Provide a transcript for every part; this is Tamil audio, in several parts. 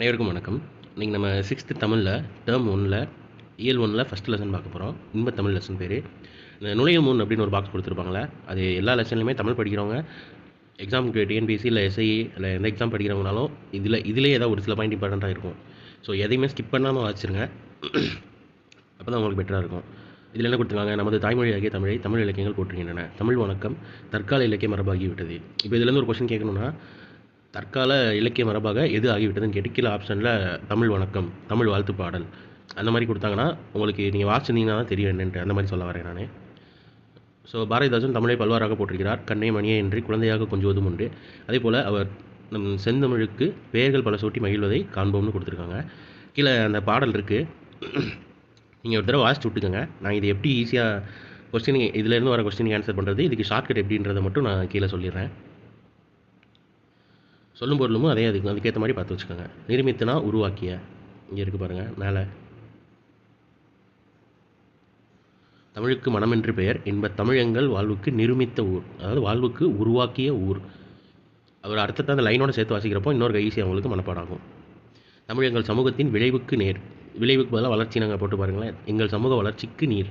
அனைவருக்கும் வணக்கம். நீங்கள் நம்ம சிக்ஸ்த்து தமிழில் டேர்ம் ஒனில் இயல் ஒனில் ஃபஸ்ட் லெசன் பார்க்க போகிறோம் இன்ப தமிழ் லெசன் பேர். இந்த நுழைய முன் அப்படின்னு ஒரு பாக்ஸ் கொடுத்துருப்பாங்களே அது எல்லா லெசன்லையுமே தமிழ் படிக்கிறவங்க எக்ஸாமுக்கு டிஎன்பிஎஸ்சி இல்லை எஸ்ஐ இல்லை எந்த எக்ஸாம் படிக்கிறவங்கனாலும் இதில் இதிலே ஏதாவது ஒரு சில பாயிண்ட் இம்பார்ட்டண்ட்டாக இருக்கும். ஸோ எதையுமே ஸ்கிப் பண்ணாமல் வாசிச்சிருங்க. அப்போ தான் உங்களுக்கு பெட்டராக இருக்கும். இதில் என்ன கொடுத்துருக்காங்க? நமது தாய்மொழியாகிய தமிழை தமிழ் இலக்கியங்கள் போற்றுகின்றன. தமிழ் வணக்கம் தற்கால இலக்கிய மரபாகி விட்டது இப்போ இதுலேருந்து ஒரு கொஸ்டின் கேட்கணும்னா தற்கால இலக்கிய மரபாக எது ஆகிவிட்டதுன்னு கேட்டு கீழே ஆப்ஷனில் தமிழ் வணக்கம் தமிழ் வாழ்த்து பாடல் அந்த மாதிரி கொடுத்தாங்கன்னா உங்களுக்கு நீங்கள் வாசிச்சிருந்தீங்கன்னா தான் தெரியும் என்னென்ட்டு அந்த மாதிரி சொல்ல வரேன் நான். ஸோ பாரதிதாசன் தமிழை பல்வாறாக போட்டிருக்கிறார் கண்ணே மணியே என்று குழந்தையாக கொஞ்சுவதும் உண்டு. அதே போல் அவர் நம் செந்தமிழுக்கு பெயர்கள் பல சூட்டி மகிழ்வதை காண்போம்னு கொடுத்துருக்காங்க. கீழே அந்த பாடல் இருக்குது நீங்கள் ஒரு தடவை வாசிச்சு விட்டுக்கோங்க. நான் இது எப்படி ஈஸியாக கொஸ்டின் இதுலேருந்து வர கொஸ்டினுக்கு ஆன்சர் பண்ணுறது இதுக்கு ஷார்ட்கட் எப்படின்றத மட்டும் நான் கீழே சொல்லிடுறேன். சொல்லும் பொருளும் அதே அதுக்கு அதுக்கேற்ற மாதிரி பார்த்து வச்சுக்கோங்க. நிருமித்தனா உருவாக்கிய. இங்கே இருக்குது பாருங்கள் மேலே. தமிழுக்கு மனம் என்று பெயர். என்ப தமிழங்கள் வாழ்வுக்கு நிருமித்த ஊர். அதாவது வாழ்வுக்கு உருவாக்கிய ஊர். அவர் அர்த்தத்தை அந்த லைனோட சேர்த்து வாசிக்கிறப்போ இன்னொரு ஈஸியாக அவங்களுக்கு மனப்பாடாகும். ஆகும் தமிழ் எங்கள் சமூகத்தின் விளைவுக்கு நேர். விளைவுக்கு பதிலாக வளர்ச்சி நாங்கள் போட்டு பாருங்களேன். எங்கள் சமூக வளர்ச்சிக்கு நீர்.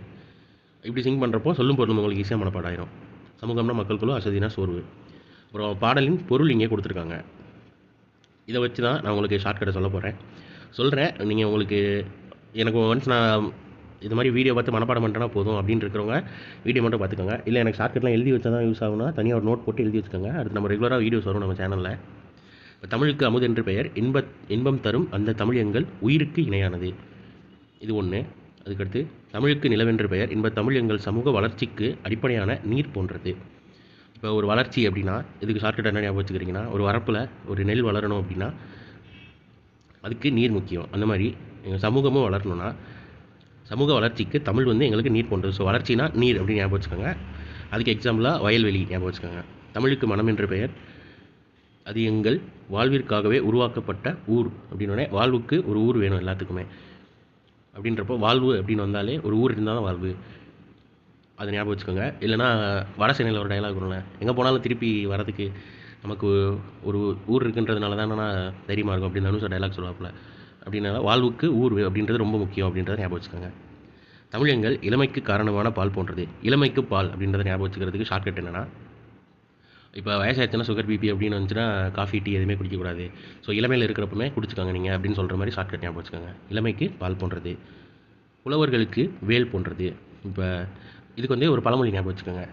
இப்படி சிங் பண்ணுறப்போ சொல்லும் பொருளும் உங்களுக்கு ஈஸியாக மனப்பாடாயிரும். சமூகம்னா மக்களுக்குள்ள அசதினா சோர்வு. அப்புறம் பாடலின் பொருள் இங்கே கொடுத்துருக்காங்க. இதை வச்சு தான் நான் உங்களுக்கு ஷார்ட்கட்டை சொல்ல போகிறேன் சொல்கிறேன் நீங்கள் உங்களுக்கு எனக்கு ஒன்ஸ் நான் இது மாதிரி வீடியோ பார்த்து மனப்பாடம் பண்ணிட்டேனா போதும் அப்படின்னு இருக்கிறவங்க வீடியோ மட்டும் பார்த்துக்கோங்க. இல்லை எனக்கு ஷார்ட்கட்லாம் எழுதி வச்சா தான் யூஸ் ஆகும்னா தனியாக ஒரு நோட் போட்டு எழுதி வச்சுக்கோங்க. அடுத்து நம்ம ரெகுலராக வீடியோஸ் வரும் நம்ம சேனலில் இப்போ தமிழுக்கு அமுது என்று பெயர் இன்ப இன்பம் தரும் அந்த தமிழ் எங்கள் உயிருக்கு இணையானது. இது ஒன்று அதுக்கடுத்து தமிழுக்கு நிலவென்று பெயர் இன்ப தமிழ் எங்கள் சமூக வளர்ச்சிக்கு அடிப்படையான நீர் போன்றது. இப்போ ஒரு வளர்ச்சி அப்படின்னா இதுக்கு ஷார்ட்கட் என்ன ஞாபகம் வச்சுக்கிறீங்கன்னா ஒரு வரப்பில் ஒரு நெல் வளரணும் அப்படின்னா அதுக்கு நீர் முக்கியம். அந்த மாதிரி எங்கள் சமூகமும் வளரணும்னா சமூக வளர்ச்சிக்கு தமிழ் வந்து எங்களுக்கு நீர் போன்றது. ஸோ வளர்ச்சினா நீர் அப்படின்னு ஞாபகம் வச்சுக்கோங்க. அதுக்கு எக்ஸாம்பிளாக வயல்வெளி ஞாபகம் வச்சுக்கோங்க. தமிழுக்கு மனம் என்ற பெயர் அது எங்கள் வாழ்விற்காகவே உருவாக்கப்பட்ட ஊர் அப்படின்னோடனே வாழ்வுக்கு ஒரு ஊர் வேணும் எல்லாத்துக்குமே. அப்படின்றப்போ வாழ்வு அப்படின்னு வந்தாலே ஒரு ஊர் இருந்தால் தான் வாழ்வு. அதை ஞாபகம் வச்சுக்கோங்க. இல்லைனா வட சென்னையில் ஒரு டைலாக் வரும்ல. எங்கே போனாலும் திருப்பி வரதுக்கு நமக்கு ஒரு ஊர் இருக்குன்றதுனால தானே தைரியமாக இருக்கும் அப்படின்னு அனுஷா டைலாக் சொல்லுவாப்பில். அப்படின்னால வாழ்வுக்கு ஊர் அப்படின்றது ரொம்ப முக்கியம் அப்படின்றத ஞாபகம் வச்சுக்கோங்க. தமிழங்கள் இளமைக்கு காரணமான பால் போன்றது. இளமைக்கு பால் அப்படின்றத ஞாபகம் வச்சுக்கிறதுக்கு ஷார்ட்கட் என்னென்னா இப்போ வயசாச்சுன்னா சுகர் பிபி அப்படின்னு வந்துச்சுன்னா காஃபி டீ எதுவுமே குடிக்கக்கூடாது. ஸோ இளமையில் இருக்கிறப்பமே குடிச்சுக்கோங்க நீங்கள் அப்படின்னு சொல்கிற மாதிரி ஷார்ட்கட் ஞாபகம் வச்சுக்கோங்க. இளமைக்கு பால் போன்றது. புலவர்களுக்கு வேல் போன்றது. இப்போ இதுக்கு வந்து ஒரு பழமொழி ஞாபகம் வச்சுக்கோங்க.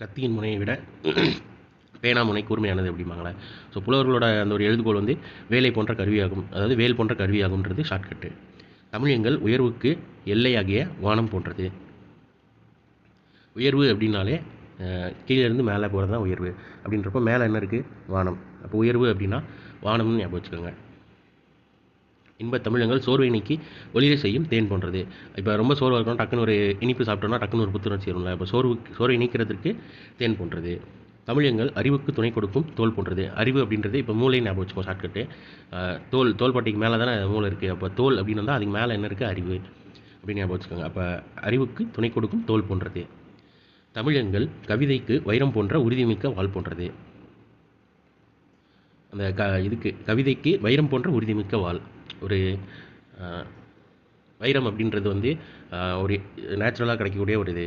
கத்தியின் முனையை விட பேனா முனை கூர்மையானது அப்படிம்பாங்களே. ஸோ புலவர்களோட அந்த ஒரு எழுதுகோள் வந்து வேலை போன்ற கருவியாகும் அதாவது வேல் போன்ற கருவியாகும்ன்றது ஷார்ட்கட்டு தமிழ் எங்கள் உயர்வுக்கு எல்லையாகிய வானம் போன்றது. உயர்வு அப்படின்னாலே கீழேருந்து மேலே போகிறது தான் உயர்வு. அப்படின்றப்போ மேலே என்ன இருக்குது வானம். அப்போ உயர்வு அப்படின்னா வானம்னு ஞாபகம் வச்சுக்கோங்க. இன்ப தமிழங்கள் சோர்வை நீக்கி ஒளிரை செய்யும் தேன் போன்றது. இப்போ ரொம்ப சோர்வாக இருக்கணும் டக்குன்னு ஒரு இனிப்பு சாப்பிட்டோம்னா டக்குன்னு ஒரு புத்துணர்ச்சி வரும்ல. இப்போ சோர்வு சோர்வை நீக்கிறதுக்கு தேன் போன்றது. தமிழங்கள் அறிவுக்கு துணை கொடுக்கும் தோல் போன்றது. அறிவு அப்படின்றது இப்போ மூளை ஞாபகம் வச்சுக்கோ ஷார்ட்கட்டு தோல் தோல்பட்டிக்கு மேலே தானே மூளை இருக்குது அப்போ தோல் அப்படின்னு வந்தால் அதுக்கு மேலே என்ன இருக்குது அறிவு. அப்படின்னு ஞாபகம் வச்சுக்கோங்க. அப்போ அறிவுக்கு துணை கொடுக்கும் தோல் போன்றது. தமிழங்கள் கவிதைக்கு வைரம் போன்ற உறுதிமிக்க வாள் போன்றது. அந்த க இதுக்கு கவிதைக்கு வைரம் போன்ற உறுதிமிக்க வாள் ஒரு வைரம் அப்படின்றது வந்து ஒரு நேச்சுரலாக கிடைக்கக்கூடிய ஒரு இது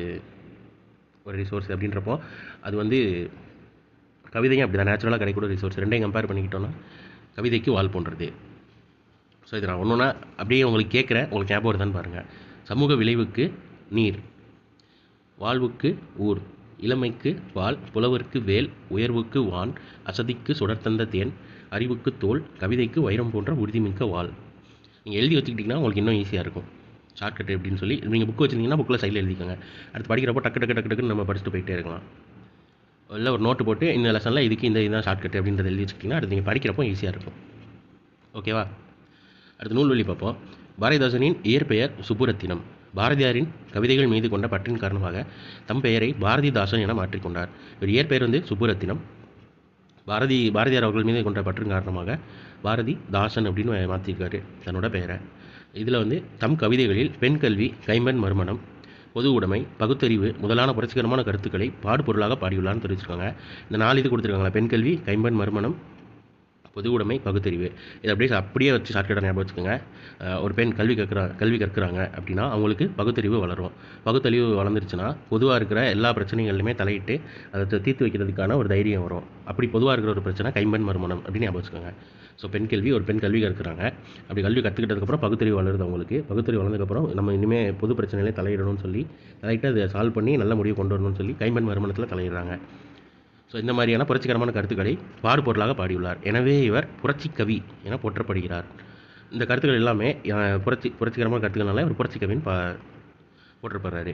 ஒரு ரிசோர்ஸ் அப்படின்றப்போ அது வந்து கவிதையும் அப்படி தான். நேச்சுரலாக கிடைக்கக்கூடிய ரிசோர்ஸ் ரெண்டையும் கம்பேர் பண்ணிக்கிட்டோன்னா கவிதைக்கு வால் போன்றது. ஸோ இது நான் ஒன்று ஒன்றா அப்படியே உங்களுக்கு கேட்குறேன். உங்களுக்கு ஞாபகம் வருதான்னு பாருங்கள் சமூக விளைவுக்கு நீர் வாழ்வுக்கு ஊர் இளமைக்கு பால் புலவருக்கு வேல் உயர்வுக்கு வான் அசதிக்கு சுடர்த்தந்த தேன் அறிவுக்கு தோல் கவிதைக்கு வைரம் போன்ற உறுதிமிக்க வாள் நீங்கள் எழுதி வச்சுக்கிட்டிங்கன்னா உங்களுக்கு இன்னும் ஈஸியாக இருக்கும். ஷார்ட்கட் எப்படின்னு சொல்லி நீங்கள் புக் வச்சுருந்தீங்கன்னா புக்கில் சைடில் எழுதிக்கோங்க. அடுத்து படிக்கிறப்போ டக்கு டக்கு டக்கு டக்குன்னு நம்ம படிச்சுட்டு போயிட்டே இருக்கலாம். இல்லை ஒரு நோட்டு போட்டு இந்த லெசனில் இதுக்கு இந்த இதுதான் ஷார்ட்கட் அப்படின்றத எழுதி வச்சுக்கிட்டிங்கன்னா அடுத்து நீங்கள் படிக்கிறப்போ ஈஸியாக இருக்கும். ஓகேவா அடுத்து நூல்வெளி பார்ப்போம். பாரதிதாசனின் இயற்பெயர் சுப்புரத்தினம் பாரதியாரின் கவிதைகள் மீது கொண்ட பற்றின் காரணமாக தம் பெயரை பாரதிதாசன் என மாற்றிக்கொண்டார். இவர் இயற்பெயர் வந்து சுப்புரத்தினம் பாரதி பாரதியார் அவர்கள் மீது கொண்ட பற்றின் காரணமாக பாரதி தாசன் அப்படின்னு மாற்றிருக்காரு தன்னோட பெயரை. இதில் வந்து தம் கவிதைகளில் பெண் கல்வி கைம்பெண் மறுமணம் பொது உடைமை பகுத்தறிவு முதலான புரட்சிகரமான கருத்துக்களை பாடுபொருளாக பாடியுள்ளான்னு தெரிவிச்சிருக்காங்க. இந்த நாலு இது கொடுத்துருக்காங்களா? பெண் கல்வி கைம்பெண் மறுமணம் பொது உடைமை பகுத்தறிவு. இதை அப்படியே அப்படியே வச்சு ஷார்ட்கட்டாக ஞாபகம் வச்சுக்கோங்க. ஒரு பெண் கல்வி கற்கிறாங்க கல்வி கற்கிறாங்க அப்படின்னா அவங்களுக்கு பகுத்தறிவு வளரும். பகுத்தறிவு வளர்ந்துருச்சுன்னா பொதுவாக இருக்கிற எல்லா பிரச்சனைகள்லையுமே தலையிட்டு அதை தீர்த்து வைக்கிறதுக்கான ஒரு தைரியம் வரும். அப்படி பொதுவாக இருக்கிற ஒரு பிரச்சனை கைம்பெண் மறுமணம் அப்படின்னு ஞாபகம் வச்சுக்கோங்க. ஸோ பெண் கல்வி ஒரு பெண் கல்வி கற்கிறாங்க. அப்படி கல்வி கற்றுக்கிட்டதுக்கப்புறம் பகுத்தறிவு வளருது அவங்களுக்கு. பகுத்தறிவு வளர்ந்ததுக்கப்புறம் நம்ம இனிமேல் பொது பிரச்சனையிலே தலையிடணும்னு சொல்லி தலையிட்டு அதை சால்வ் பண்ணி நல்ல முடிவு கொண்டு வரணும்னு சொல்லி கைம்பெண் மறுமணத்தில் தலையிடுறாங்க. ஸோ இந்த மாதிரியான புரட்சிகரமான கருத்துக்களை பாடுபொருளாக பாடியுள்ளார். எனவே இவர் புரட்சி கவி என போற்றப்படுகிறார். இந்த கருத்துக்கள் எல்லாமே புரட்சி புரட்சிகரமான கருத்துக்கள்னால இவர் புரட்சி கவின்னு பா போற்றப்படுறாரு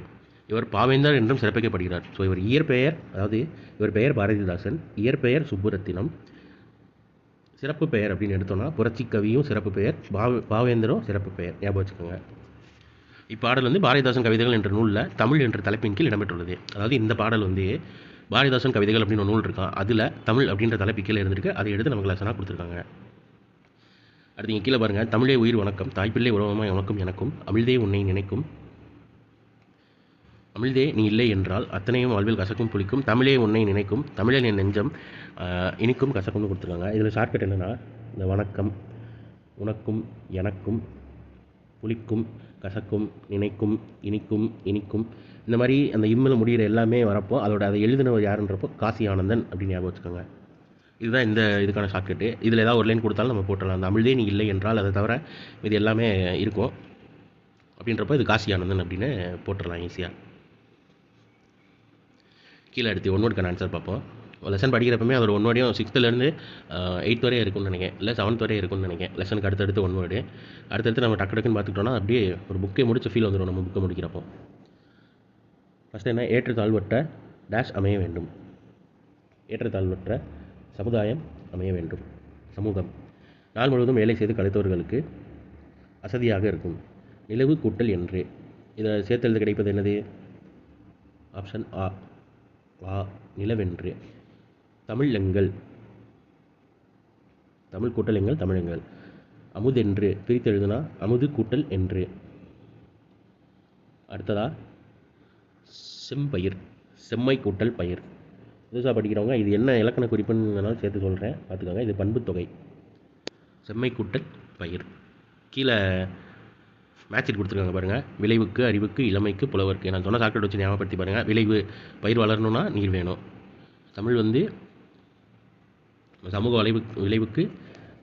இவர் பாவேந்தர் என்றும் சிறப்பிக்கப்படுகிறார். ஸோ இவர் இயற்பெயர் அதாவது இவர் பெயர் பாரதிதாசன் இயற்பெயர் சுப்புரத்தினம். சிறப்பு பெயர் அப்படின்னு எடுத்தோம்னா புரட்சி கவியும் சிறப்பு பெயர் பாவ பாவேந்தரும் சிறப்பு பெயர். ஞாபகம் வச்சுக்கோங்க. இப்பாடல் வந்து பாரதிதாசன் கவிதைகள் என்ற நூலில் தமிழ் என்ற தலைப்பின் கீழ் இடம்பெற்றுள்ளது. அதாவது இந்த பாடல் வந்து பாரதிதாசன் கவிதைகள் அப்படின்னு ஒரு நூல் இருக்கான் அதில் தமிழ் அப்படின்ற தலைப்பு கீழே இருந்திருக்கு. அதை எடுத்து நமக்கு லெசனாக கொடுத்துருக்காங்க. அடுத்து இங்கே கீழே பாருங்கள் தமிழே உயிர் வணக்கம். தாய்ப்பிள்ளை உறவமாய் உனக்கும் எனக்கும். அமிழ்தே உன்னை நினைக்கும். அமிழ்தே நீ இல்லை என்றால் அத்தனையும் வாழ்வில் கசக்கும் புளிக்கும். தமிழே உன்னை நினைக்கும். தமிழன் என் நெஞ்சம். இனிக்கும் கசக்கும்னு கொடுத்துருக்காங்க. இதில் ஷார்ட்கட் என்னென்னா இந்த வணக்கம் உனக்கும் எனக்கும் புளிக்கும் கசக்கும் நினைக்கும் இனிக்கும் இனிக்கும். இந்த மாதிரி அந்த இம்மில் முடிகிற எல்லாமே வரப்போ அதோட அதை எழுதினவர் யாருன்றப்போ காசி ஆனந்தன் அப்படின்னு ஞாபகம் வச்சுக்கோங்க. இதுதான் இந்த இதுக்கான ஷார்ட்கட்டு இதில் ஏதாவது ஒரு லைன் கொடுத்தாலும் நம்ம போட்டலாம் அந்த அமிழ்தே நீ இல்லை என்றால் அதை தவிர இது எல்லாமே இருக்கும். அப்படின்றப்போ இது காசி ஆனந்தன் அப்படின்னு போட்டுடலாம் ஈஸியாக கீழே எடுத்து ஒன் வேர்டுக்கான ஆன்சர் பார்ப்போம். லெசன் படிக்கிறப்பமே அதோட ஒன் வேர்டையும் சிக்ஸ்த்துலேருந்து எயித் வரையும் இருக்கும்னு நினைக்கிறேன். இல்லை செவன்த் வரையும் இருக்கும்னு நினைக்கிறேன். லெசனுக்கு அடுத்தடுத்து ஒன் வேர்டு அடுத்தடுத்து நம்ம டக்கு டக்குன்னு பார்த்துக்கிட்டோம்னா அப்படியே ஒரு புக்கே முடிச்ச ஃபீல் வந்துடும் நம்ம புக்கை முடிக்கிறப்போ. ஃபஸ்ட்டு என்ன? ஏற்றத்தாழ்வற்ற டேஷ் அமைய வேண்டும். ஏற்றத்தாழ்வற்ற சமுதாயம் அமைய வேண்டும். சமூகம். நாள் முழுவதும் வேலை செய்து கலைத்தவர்களுக்கு வசதியாக இருக்கும். நிலவு கூட்டல் என்று. இதை சேர்த்தெழுது கிடைப்பது என்னது? ஆப்ஷன் ஆ வா. நிலவென்று. தமிழெங்கள் தமிழ் கூட்டல் எங்கள் தமிழெங்கள் அமுதென்று பிரித்து எழுதுனா அமுது கூட்டல் என்று. அடுத்ததா? செம்பயிர் செம்மை கூட்டல் பயிர். புதுசாக படிக்கிறவங்க இது என்ன இலக்கண குறிப்புன்னு சேர்த்து சொல்கிறேன் பார்த்துக்கோங்க இது பண்புத்தொகை செம்மை கூட்டல் பயிர். கீழே மேட்ச் கொடுத்துருக்காங்க பாருங்கள் விளைவுக்கு அறிவுக்கு இளமைக்கு புலவருக்கு. நான் சொன்ன சாக்லேட் வச்சு ஞாபகப்படுத்தி பாருங்கள் விளைவு பயிர் வளரணும்னா நீர் வேணும். தமிழ் வந்து சமூக விளைவு விளைவுக்கு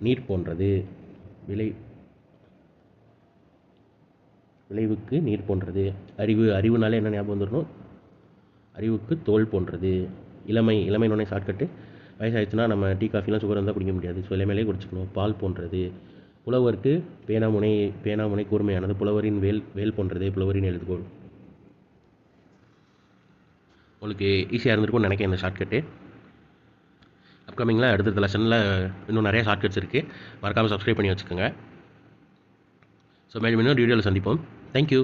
நீர் போன்றது. விளை விளைவுக்கு நீர் போன்றது. அறிவு அறிவுனாலே என்ன ஞாபகம் வந்துடணும் அறிவுக்கு தோல் போன்றது. இளமை இளமை நோனே ஷார்ட்கட்டு வயசாகிடுச்சுன்னா நம்ம டீ காஃபிலாம் சுகர் இருந்தால் குடிக்க முடியாது. ஸோ இளமையிலே குடிச்சுக்கணும். பால் போன்றது. புலவருக்கு பேனாமுனை பேனாமுனை கூர்மையானது. புலவரின் வேல் வேல் போன்றது. புலவரின் எழுதுகோள் உங்களுக்கு ஈஸியாக இருந்திருக்கும்னு நினைக்கிறேன் இந்த ஷார்ட்கட்டு அப்கமிங்கில் அடுத்தடுத்த லெசனில் இன்னும் நிறைய ஷார்ட்கட்ஸ் இருக்குது மறக்காமல் சப்ஸ்கிரைப் பண்ணி வச்சுக்கோங்க. ஸோ மேலும் இன்னொரு வீடியோவில் சந்திப்போம். தேங்க்யூ